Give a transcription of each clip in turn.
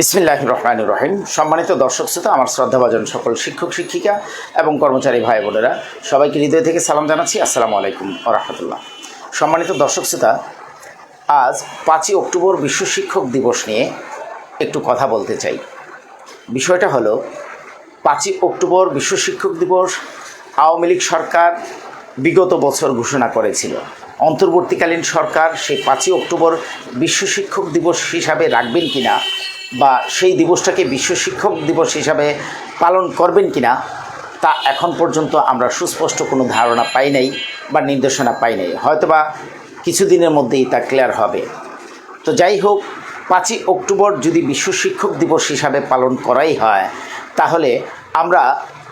বিসমিল্লাহ রহমান রহিম। সম্মানিত দর্শক শ্রোতা, আমার শ্রদ্ধাভাজন সকল শিক্ষক, শিক্ষিকা এবং কর্মচারী ভাই বোনেরা, সবাইকে হৃদয় থেকে সালাম জানাচ্ছি। আসসালামু আলাইকুম রহমতুল্লাহ। সম্মানিত দর্শক শ্রোতা, আজ পাঁচই অক্টোবর বিশ্ব শিক্ষক দিবস নিয়ে একটু কথা বলতে চাই। বিষয়টা হলো, পাঁচই অক্টোবর বিশ্ব শিক্ষক দিবস আওয়ামী লীগ সরকার বিগত বছর ঘোষণা করেছিল। অন্তর্বর্তীকালীন সরকার সেই পাঁচই অক্টোবর বিশ্ব শিক্ষক দিবস হিসাবে রাখবেন কিনা বা সেই দিবসটাকে বিশ্ব শিক্ষক দিবস হিসাবে পালন করবেন কিনা, তা এখন পর্যন্ত আমরা সুস্পষ্ট কোনো ধারণা পাই নাই বা নির্দেশনা পাই নাই। হয়তোবা কিছুদিনের মধ্যেই তা ক্লিয়ার হবে। তো যাই হোক, পাঁচই অক্টোবর যদি বিশ্ব শিক্ষক দিবস হিসাবে পালন করাই হয়, তাহলে আমরা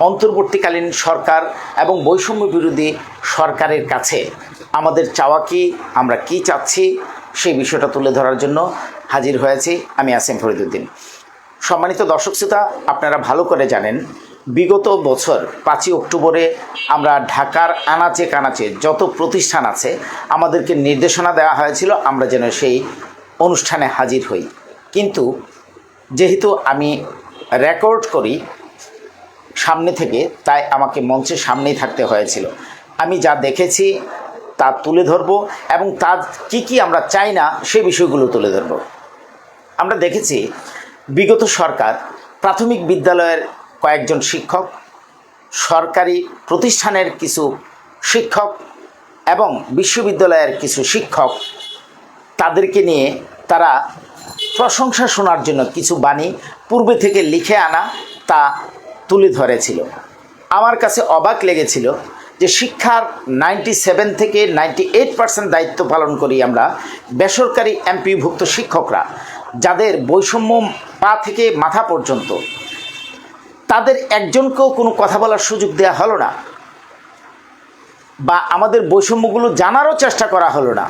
অন্তর্বর্তীকালীন সরকার এবং বৈষম্য বিরোধী সরকারের কাছে আমাদের চাওয়া কি, আমরা কি চাচ্ছি, সেই বিষয়টা তুলে ধরার জন্য হাজির হয়েছি, আমি আসিম ফরিদুদ্দিন। সম্মানিত দর্শক শ্রোতা, আপনারা ভালো করে জানেন, বিগত বছর পাঁচই অক্টোবরে আমরা ঢাকার আনাচে কানাচে যত প্রতিষ্ঠান আছে, আমাদেরকে নির্দেশনা দেওয়া হয়েছিল, আমরা যেন সেই অনুষ্ঠানে হাজির হই। কিন্তু যেহেতু আমি রেকর্ড করি সামনে থেকে, তাই আমাকে মঞ্চের সামনেই থাকতে হয়েছিল। আমি যা দেখেছি, তা তুলে ধরবো এবং তার কি কি আমরা চাই না, সে বিষয়গুলো তুলে ধরবো। আমরা দেখেছি বিগত সরকার প্রাথমিক বিদ্যালয়ের কয়েকজন শিক্ষক, সরকারি প্রতিষ্ঠানের কিছু শিক্ষক এবং বিশ্ববিদ্যালয়ের কিছু শিক্ষক, তাদেরকে নিয়ে তারা প্রশংসা শোনার জন্য কিছু বাণী পূর্বে থেকে লিখে আনা তা তুলে ধরেছিল। আমার কাছে অবাক লেগেছিল যে শিক্ষার নাইনটি সেভেন থেকে নাইনটি এইট পার্সেন্ট দায়িত্ব পালন করি আমরা বেসরকারি এমপিভুক্ত শিক্ষকরা। যাদের বৈষম্য পা থেকে মাথা পর্যন্ত। তাদের একজনকেও কোনো কথা বলার সুযোগ দেওয়া হলো না। বা আমাদের বৈষম্যগুলো জানারও চেষ্টা করা হলো না।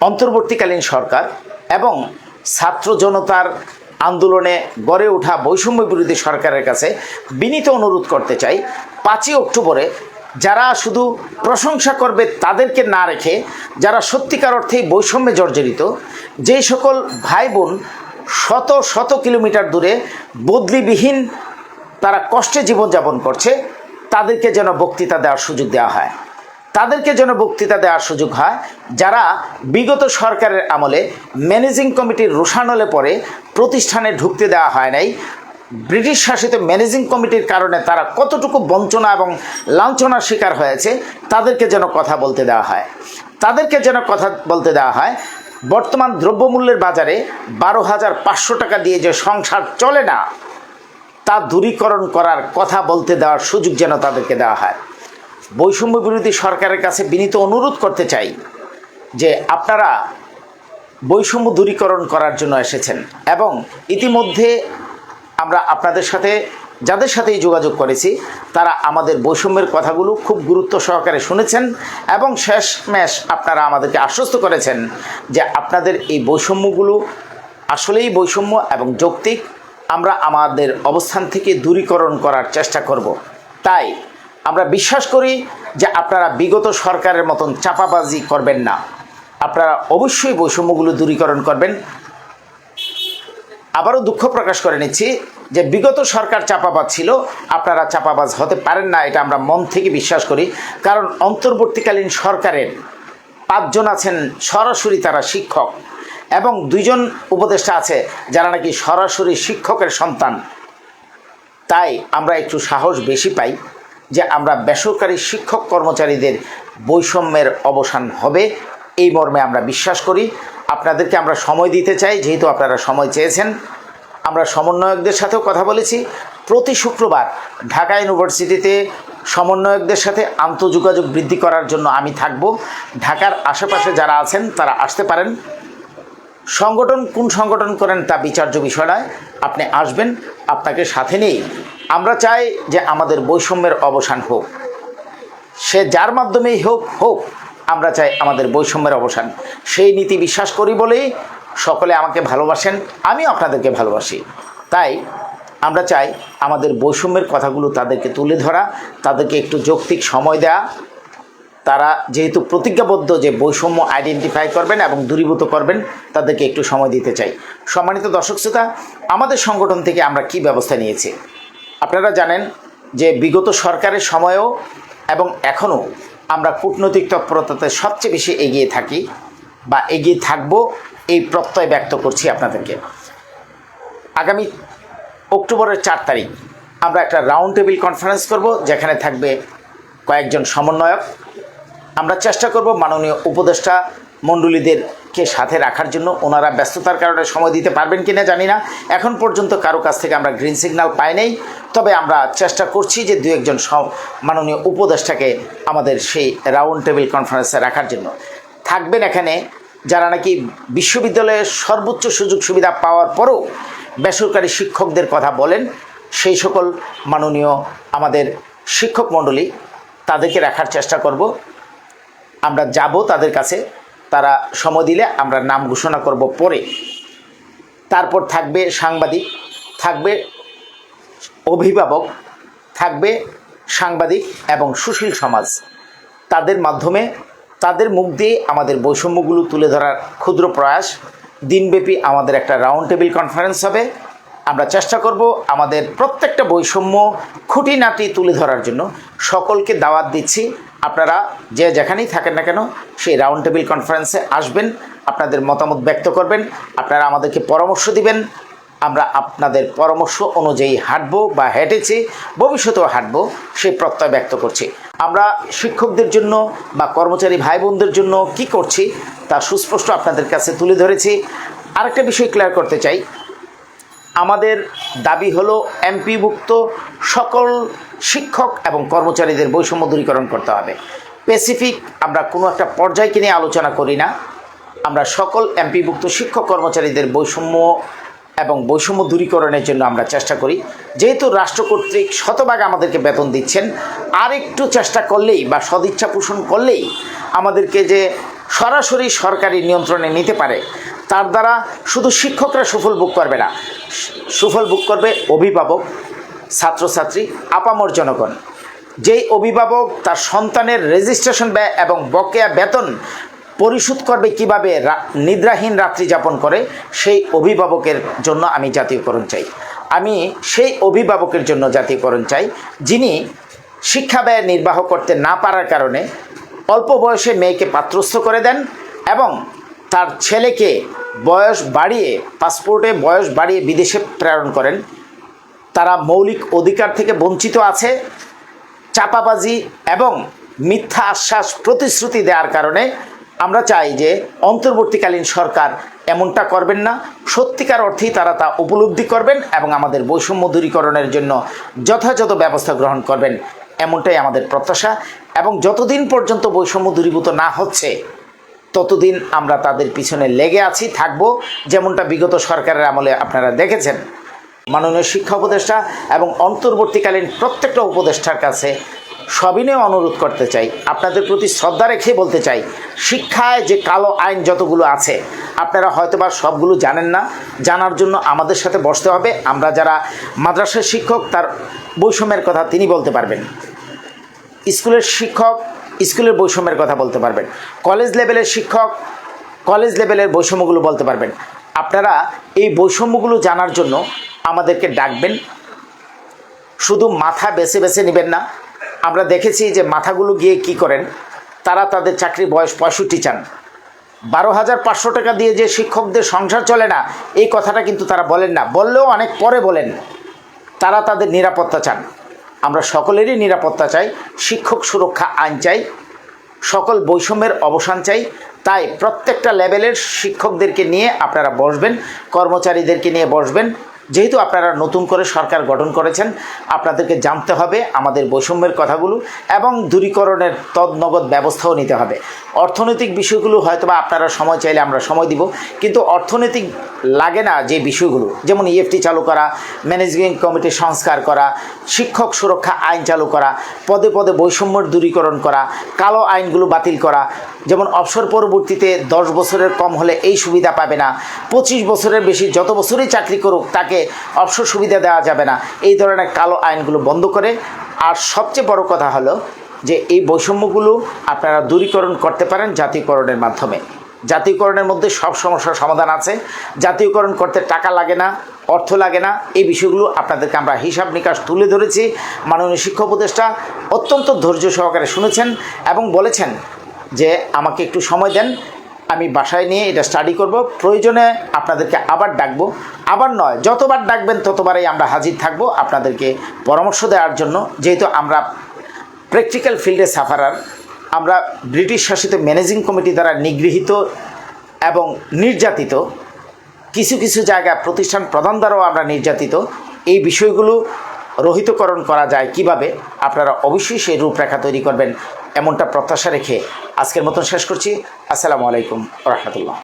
অন্তর্বর্তীকালীন সরকার এবং ছাত্র জনতার আন্দোলনে গড়ে ওঠা বৈষম্য বিরোধী সরকারের কাছে বিনীত অনুরোধ করতে চাই, পাঁচই অক্টোবরে যারা শুধু প্রশংসা করবে তাদেরকে না রেখে, যারা সত্যিকার অর্থেই বৈষম্যে জর্জরিত, যেই সকল ভাই বোন শত শত কিলোমিটার দূরে বদলিবিহীন তারা কষ্টে জীবনযাপন করছে, তাদেরকে যেন বক্তৃতা দেওয়ার সুযোগ দেওয়া হয়। তাদেরকে যেন বক্তৃতা দেওয়ার সুযোগ হয়, যারা বিগত সরকারের আমলে ম্যানেজিং কমিটির রোষানলে পরে প্রতিষ্ঠানে ঢুকতে দেওয়া হয় নাই ব্রিটিশ শাসিত ম্যানেজিং কমিটির কারণে তারা কতটুকু বঞ্চনা এবং লাঞ্ছনার শিকার হয়েছে, তাদেরকে যেন কথা বলতে দেওয়া হয়। তাদেরকে যেন কথা বলতে দেওয়া হয়, বর্তমান দ্রব্যমূল্যের বাজারে বারো হাজার পাঁচশো টাকা দিয়ে যে সংসার চলে না, তা দূরীকরণ করার কথা বলতে দেওয়ার সুযোগ যেন তাদেরকে দেওয়া হয়। বৈষম্য বিরোধী সরকারের কাছে বিনীত অনুরোধ করতে চাই যে আপনারা বৈষম্য দূরীকরণ করার জন্য এসেছেন এবং ইতিমধ্যে আমরা আপনাদের সাথে, যাদের সাথেই যোগাযোগ করেছি, তারা আমাদের বৈষম্যের কথাগুলো খুব গুরুত্ব সহকারে শুনেছেন এবং শেষ ম্যাশ আপনারা আমাদেরকে আশ্বস্ত করেছেন যে আপনাদের এই বৈষম্যগুলো আসলেই বৈষম্য এবং যৌক্তিক। আমরা আমাদের অবস্থান থেকে দূরীকরণ করার চেষ্টা করব। তাই আমরা বিশ্বাস করি যে আপনারা বিগত সরকারের মতন চাপাবাজি করবেন না। আপনারা অবশ্যই বৈষম্যগুলো দূরীকরণ করবেন। আবারও দুঃখ প্রকাশ করে নিচ্ছি যে বিগত সরকার চাপাবাজ ছিল, আপনারা চাপাবাজ হতে পারেন না, এটা আমরা মন থেকে বিশ্বাস করি। কারণ অন্তর্বর্তীকালীন সরকারের পাঁচজন আছেন সরাসরি তারা শিক্ষক এবং দুইজন উপদেষ্টা আছে যারা নাকি সরাসরি শিক্ষকের সন্তান। তাই আমরা একটু সাহস বেশি পাই যে আমরা বেসরকারি শিক্ষক কর্মচারীদের বৈষম্যের অবসান হবে, এই মর্মে আমরা বিশ্বাস করি। আপনাদেরকে আমরা সময় দিতে চাই, যেহেতু আপনারা সময় চেয়েছেন। আমরা সমন্বয়কদের সাথেও কথা বলেছি। প্রতি শুক্রবার ঢাকা ইউনিভার্সিটিতে সমন্বয়কদের সাথে আন্তঃযোগাযোগ বৃদ্ধি করার জন্য আমি থাকব। ঢাকার আশেপাশে যারা আছেন, তারা আসতে পারেন। সংগঠন কোন সংগঠন করেন তা বিচার্য বিষয় আপনি আসবেন, আপনাকে সাথে নেই আমরা চাই যে আমাদের বৈষম্যের অবসান হোক। সে যার মাধ্যমেই হোক হোক। আমরা চাই আমাদের বৈষম্যের অবসান। সেই নীতি বিশ্বাস করি বলেই সকলে আমাকে ভালোবাসেন, আমিও আপনাদেরকে ভালোবাসি। তাই আমরা চাই আমাদের বৈষম্যের কথাগুলো তাদেরকে তুলে ধরা, তাদেরকে একটু যৌক্তিক সময় দেয়া। তারা যেহেতু প্রতিজ্ঞাবদ্ধ যে বৈষম্য আইডেন্টিফাই করবেন এবং দূরীভূত করবেন, তাদেরকে একটু সময় দিতে চাই। সম্মানিত দর্শক শ্রোতা, আমাদের সংগঠন থেকে আমরা কি ব্যবস্থা নিয়েছি? আপনারা জানেন যে বিগত সরকারের সময়েও এবং এখনও আমরা কূটনৈতিক তৎপরতাতে সবচেয়ে বেশি এগিয়ে থাকি বা এগিয়ে থাকব এই প্রত্যয় ব্যক্ত করছি আপনাদেরকে। আগামী অক্টোবরের চার তারিখ আমরা একটা রাউন্ড টেবিল কনফারেন্স করব, যেখানে থাকবে কয়েকজন সমন্বয়ক। আমরা চেষ্টা করব মাননীয় উপদেষ্টা মণ্ডলীদেরকে সাথে রাখার জন্য ওনারা ব্যস্ততার কারণে সময় দিতে পারবেন কিনা জানি না। এখন পর্যন্ত কারও কাছ থেকে আমরা গ্রিন সিগন্যাল পাই নাই। তবে আমরা চেষ্টা করছি যে দু একজন মাননীয় উপদেষ্টাকে আমাদের সেই রাউন্ড টেবিল কনফারেন্সে রাখার জন্য। থাকবেন এখানে যারা নাকি বিশ্ববিদ্যালয়ের সর্বোচ্চ সুযোগ সুবিধা পাওয়ার পরও বেসরকারি শিক্ষকদের কথা বলেন, সেই সকল মাননীয় আমাদের শিক্ষক মণ্ডলী তাদেরকে রাখার চেষ্টা করব। আমরা যাব তাদের কাছে। তারা সময় দিলে আমরা নাম ঘোষণা করব পরে। তারপর থাকবে সাংবাদিক, থাকবে অভিভাবক, থাকবে সাংবাদিক এবং সুশীল সমাজ। তাদের মাধ্যমে তাদের মুখ দিয়ে আমাদের বৈষম্যগুলো তুলে ধরার ক্ষুদ্র প্রয়াস। দিনব্যাপী আমাদের একটা রাউন্ড টেবিল কনফারেন্স হবে। আমরা চেষ্টা করব আমাদের প্রত্যেকটা বৈষম্য খুঁটিনাটি তুলে ধরার জন্য। সকলকে দাওয়াত দিচ্ছি। আপনারা যে যেখানেই থাকেন না কেন, সেই রাউন্ড টেবিল কনফারেন্সে আসবেন, আপনাদের মতামত ব্যক্ত করবেন, আপনারা আমাদেরকে পরামর্শ দিবেন। আমরা আপনাদের পরামর্শ অনুযায়ী হাঁটবো বা হেঁটেছি, ভবিষ্যতেও হাঁটবো, সেই প্রত্যয় ব্যক্ত করছি। আমরা শিক্ষকদের জন্য বা কর্মচারী ভাই বোনদের জন্য কি করছি, তা সুস্পষ্ট আপনাদের কাছে তুলে ধরেছি। আরেকটা বিষয় ক্লিয়ার করতে চাই আমাদের দাবি হলো এমপিভুক্ত সকল শিক্ষক এবং কর্মচারীদের বৈষম্য দূরীকরণ করতে হবে। স্পেসিফিক আমরা কোনো একটা পর্যায়কে নিয়ে আলোচনা করি না। আমরা সকল এমপিভুক্ত শিক্ষক কর্মচারীদের বৈষম্য এবং বৈষম্য দূরীকরণের জন্য আমরা চেষ্টা করি। যেহেতু রাষ্ট্র কর্তৃক শতভাগ আমাদেরকে বেতন দিচ্ছেন আর একটু চেষ্টা করলেই বা সদিচ্ছা পোষণ করলেই আমাদেরকে যে সরাসরি সরকারি নিয়ন্ত্রণে নিতে পারে তার দ্বারা শুধু শিক্ষকরা সুফল ভোগ করবে না। সুফল ভোগ করবে অভিভাবক, ছাত্রছাত্রী, আপামর জনগণ। যেই অভিভাবক তার সন্তানের রেজিস্ট্রেশন ব্যয় এবং বকেয়া বেতন পরিশোধ করবে কীভাবে নিদ্রাহীন রাত্রি যাপন করে, সেই অভিভাবকের জন্য আমি জাতীয়করণ চাই। আমি সেই অভিভাবকের জন্য জাতীয়করণ চাই, যিনি শিক্ষা ব্যয় নির্বাহ করতে না পারার কারণে অল্প বয়সে মেয়েকে পাত্রস্থ করে দেন এবং তার ছেলেকে বয়স বাড়িয়ে, পাসপোর্টে বয়স বাড়িয়ে বিদেশে প্রেরণ করেন। তারা মৌলিক অধিকার থেকে বঞ্চিত আছে। চাপাবাজি এবং মিথ্যা আশ্বাস প্রতিশ্রুতি দেওয়ার কারণে আমরা চাই যে অন্তর্বর্তীকালীন সরকার এমনটা করবেন না। সত্যিকার অর্থেই তারা তা উপলব্ধি করবেন এবং আমাদের বৈষম্য দূরীকরণের জন্য যথাযথ ব্যবস্থা গ্রহণ করবেন, এমনটাই আমাদের প্রত্যাশা। এবং যতদিন পর্যন্ত বৈষম্য দূরীভূত না হচ্ছে ততদিন আমরা তাদের পিছনে লেগে আছি, থাকব, যেমনটা বিগত সরকারের আমলে আপনারা দেখেছেন। মাননীয় শিক্ষা উপদেষ্টা এবং অন্তর্বর্তীকালীন প্রত্যেকটা উপদেষ্টার কাছে সবিনয় অনুরোধ করতে চাই। আপনাদের প্রতি শ্রদ্ধা রেখে বলতে চাই, শিক্ষায় যে কালো আইন যতগুলো আছে, আপনারা হয়তোবা সবগুলো জানেন না। জানার জন্য আমাদের সাথে বসতে হবে। আমরা যারা মাদ্রাসার শিক্ষক, তার বৈষম্যের কথা তিনি বলতে পারবেন। স্কুলের শিক্ষক স্কুলের বৈষম্যের কথা বলতে পারবেন। কলেজ লেভেলের শিক্ষক, কলেজ লেভেলের বৈষম্যগুলো বলতে পারবেন। আপনারা এই বৈষম্যগুলো জানার জন্য আমাদেরকে ডাকবেন। শুধু মাথা বেছে বেছে নেবেন না, আমরা দেখেছি যে মাথাগুলো গিয়ে কি করেন, তারা তাদের চাকরি বয়স পঁয়ষট্টি চান। বারো হাজার পাঁচশো টাকা দিয়ে যে শিক্ষকদের সংসার চলে না, এই কথাটা কিন্তু তারা বলেন না। বললেও অনেক পরে বলেন, তারা তাদের নিরাপত্তা চান। আমরা সকলেরই নিরাপত্তা চাই, শিক্ষক সুরক্ষা আইন চাই, সকল বৈষম্যের অবসান চাই। তাই প্রত্যেকটা লেভেলের শিক্ষকদেরকে নিয়ে আপনারা বসবেন, কর্মচারীদেরকে নিয়ে বসবেন যেহেতু আপনারা নতুন করে সরকার গঠন করেছেন, আপনাদেরকে জানতে হবে আমাদের বৈষম্যের কথাগুলো এবং দূরীকরণের তদনগদ ব্যবস্থাও নিতে হবে। অর্থনৈতিক বিষয়গুলো হয়তোবা আপনারা সময় চাইলে আমরা সময় দিব, কিন্তু অর্থনৈতিক লাগে না যে বিষয়গুলো, যেমন ইএফটি চালু করা, ম্যানেজমেন্ট কমিটি সংস্কার করা, শিক্ষক সুরক্ষা আইন চালু করা, পদে পদে বৈষম্যর দূরীকরণ করা, কালো আইনগুলো বাতিল করা, যেমন অবসর পরবর্তীতে দশ বছরের কম হলে এই সুবিধা পাবে না, পঁচিশ বছরের বেশি যত বছরই চাকরি করুক তাকে অবসর সুবিধা দেওয়া যাবে না। এই ধরনের কালো আইনগুলো বন্ধ করে। আর সবচেয়ে বড় কথা হলো যে, এই বৈষম্যগুলো আপনারা দূরীকরণ করতে পারেন জাতীয়করণের মাধ্যমে। জাতীয়করণের মধ্যে সব সমস্যার সমাধান আছে। জাতীয়করণ করতে টাকা লাগে না, অর্থ লাগে না। এই বিষয়গুলো আপনাদেরকে আমরা হিসাব নিকাশ তুলে ধরেছি। মাননীয় শিক্ষা উপদেষ্টা অত্যন্ত ধৈর্য সহকারে শুনেছেন এবং বলেছেন যে, আমাকে একটু সময় দেন। আমি বাসায় নিয়ে এটা স্টাডি করব। প্রয়োজনে আপনাদেরকে আবার ডাকবো। আবার নয়, যতবার ডাকবেন ততবারই আমরা হাজির থাকব আপনাদেরকে পরামর্শ দেওয়ার জন্য। যেহেতু আমরা প্র্যাকটিক্যাল ফিল্ডে সাফারার আমরা ব্রিটিশ শাসিত ম্যানেজিং কমিটি দ্বারা নিগৃহীত এবং নির্যাতিত, কিছু কিছু জায়গা প্রতিষ্ঠান প্রধান দ্বারাও আমরা নির্যাতিত। এই বিষয়গুলো রহিতকরণ করা যায় কীভাবে? আপনারা অবশ্যই সেই রূপরেখা তৈরি করবেন। এমনটা প্রত্যাশা রেখে আজকের মতন শেষ করছি। আসসালামু আলাইকুম রহমতুল্লাহ।